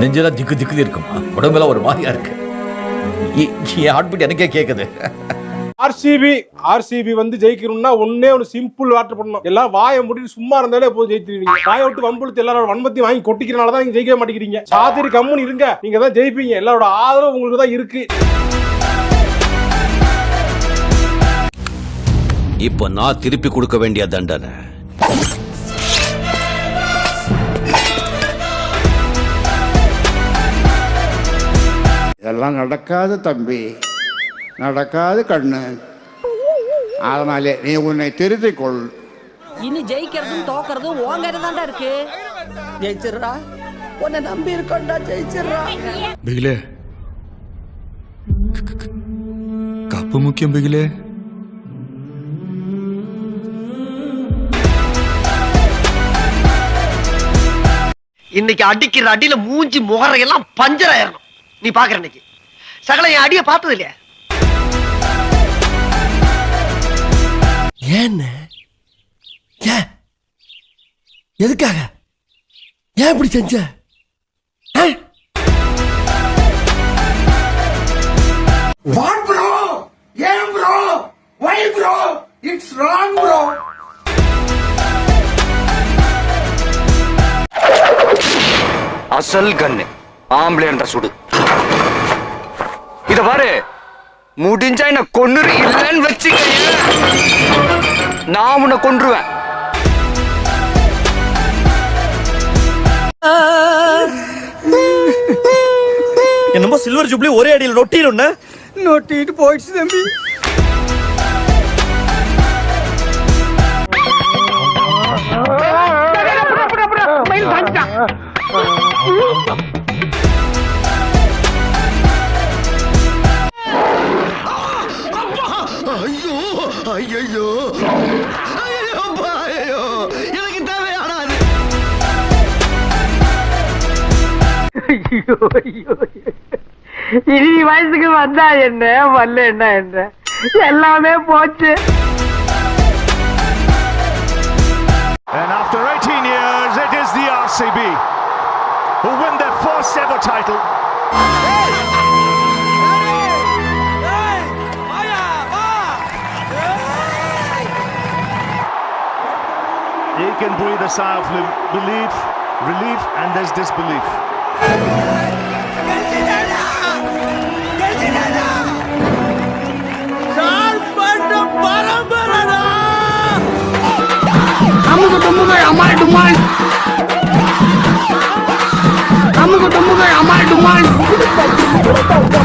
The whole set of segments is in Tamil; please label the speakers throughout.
Speaker 1: நெஞ்செல்லாம் திக்கு திக்குன்னு இருக்குமா? உடம்பெல்லாம் ஒரு மாதிரியா இருக்கு. என் ஹார்ட் எனக்கே கேக்குது.
Speaker 2: ஆர்சிபி ஆர்சிபி வந்து ஜெயிக்கணும்னா ஒன்னே ஒன்று சிம்பிள் வாட்டர் பண்ணணும். எல்லாம் வாயை முடிட்டு சும்மா இருந்தாலே போதும் ஜெயிச்சிருவீங்க வாயை விட்டு வம்புழுத்து எல்லாரோட வன்பத்தையும் வாங்கி கொட்டிக்கிறனால தான் நீங்க ஜெயிக்கவே மாட்டேங்கிறீங்க. சாத்திரி கம்முன்னு இருங்க. நீங்க தான் ஜெயிப்பீங்க. எல்லாரோட ஆதரவு உங்களுக்கு தான் இருக்கு.
Speaker 3: இப்போ நான் திருப்பி கொடுக்க வேண்டிய தண்டனை.
Speaker 4: இதெல்லாம் நடக்காது தம்பி. நடக்காது கண்ணு. அதனாலே நீ உன்னை திருத்திக் கொள்
Speaker 5: இனி ஜெயிக்கிறதும் தோக்கறதும் தான்டா இருக்கு. ஜெயிச்சிடுறா. உன்னை நம்பி இருக்கோம்டா ஜெயிச்சிடுறா.
Speaker 6: பிகிலே. கப்பு முக்கியம் பிகிலே.
Speaker 7: இன்னைக்கு அடிக்கிற அடியில மூஞ்சி முகரையெல்லாம் பஞ்சர் ஆயிரணும். நீ பாக்குற இன்னைக்கு. சகல என் அடிய பார்த்தது இல்லையா?
Speaker 8: ஏன்னு? ஏன்? எதுக்காக? ஏன் இப்படி செஞ்ச?
Speaker 4: வாட் ப்ரோ ஏன் bro why bro it's wrong bro
Speaker 9: அசல் கண்ணு ஆம்பளை என்ற சுடு. இத பாரு. முடிஞ்சா என்ன கொன்னுரு இல்லைன்னு வச்சுக்க நான் உன்னை கொன்றுவேன்.
Speaker 8: என்னமோ சில்வர் ஜூப்ளி ஒரே அடியில் நொட்டிடும் நொட்டிட்டு போயிடுச்சு தம்பி.
Speaker 7: இனி வயசுக்கு வந்தா என்ன வரல என்ன என்ன எல்லாமே போச்சு
Speaker 6: And after 18 years, it is the RCB who win their first ever title. They can breathe a sigh of belief, relief, and there's disbelief.
Speaker 4: हमको डुम्बू गए हमारे डुमान हमको डुम्बू गए
Speaker 6: हमारे डुमान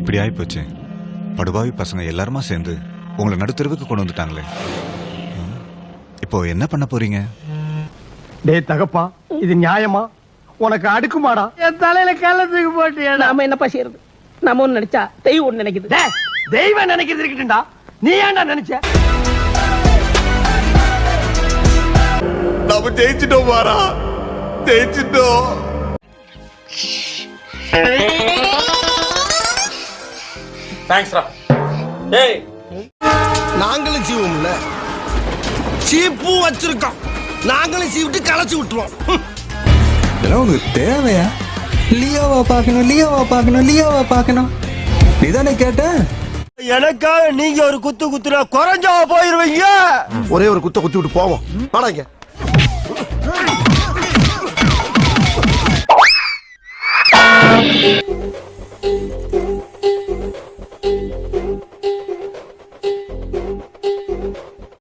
Speaker 6: இப்படி ஆயிப்போச்சு படுபாவி பசங்க எல்லாருமா சேர்ந்து உங்களை நடுத்தருவுக்கு கொண்டு வந்துட்டாங்களே. இப்போ என்ன பண்ண போறீங்க?
Speaker 8: டேய் தகப்பா இது நியாயமா? உனக்கு அடுக்குமாடா?
Speaker 7: என் தலையில கள்ளத்துக்கு போட்டியா
Speaker 5: நாம என்னப்பா செய்யறது? நம்ம ஒண்ணு நினைச்சா தெய்வம் ஒண்ணு நினைக்குது.
Speaker 8: டேய் தெய்வம் நினைக்கிறது இருக்கட்டும்டா. நீ ஏன்டா நினைச்ச?
Speaker 4: நம்ம ஜெயிச்சிட்டோம் மாறா. ஜெயிச்சிட்டோம்.
Speaker 2: தேங்க்ஸ்ரா டேய்
Speaker 8: நாங்களும் சீவோம்ல சீப்பும் வச்சிருக்கோம். நாங்களும் சீவிட்டு களைச்சு விட்டுருவோம்.
Speaker 6: இதெல்லாம் உங்களுக்கு தேவையா? லியோவா பார்க்கணும் லியோவா பார்க்கணும் லியோவா பார்க்கணும். நீதானே கேட்ட?
Speaker 8: எனக்காக நீங்க ஒரு குத்து குத்துனா குறைஞ்சா போயிருவீங்க?
Speaker 4: ஒரே ஒரு குத்த குத்தி விட்டு போவோம். வாடாங்க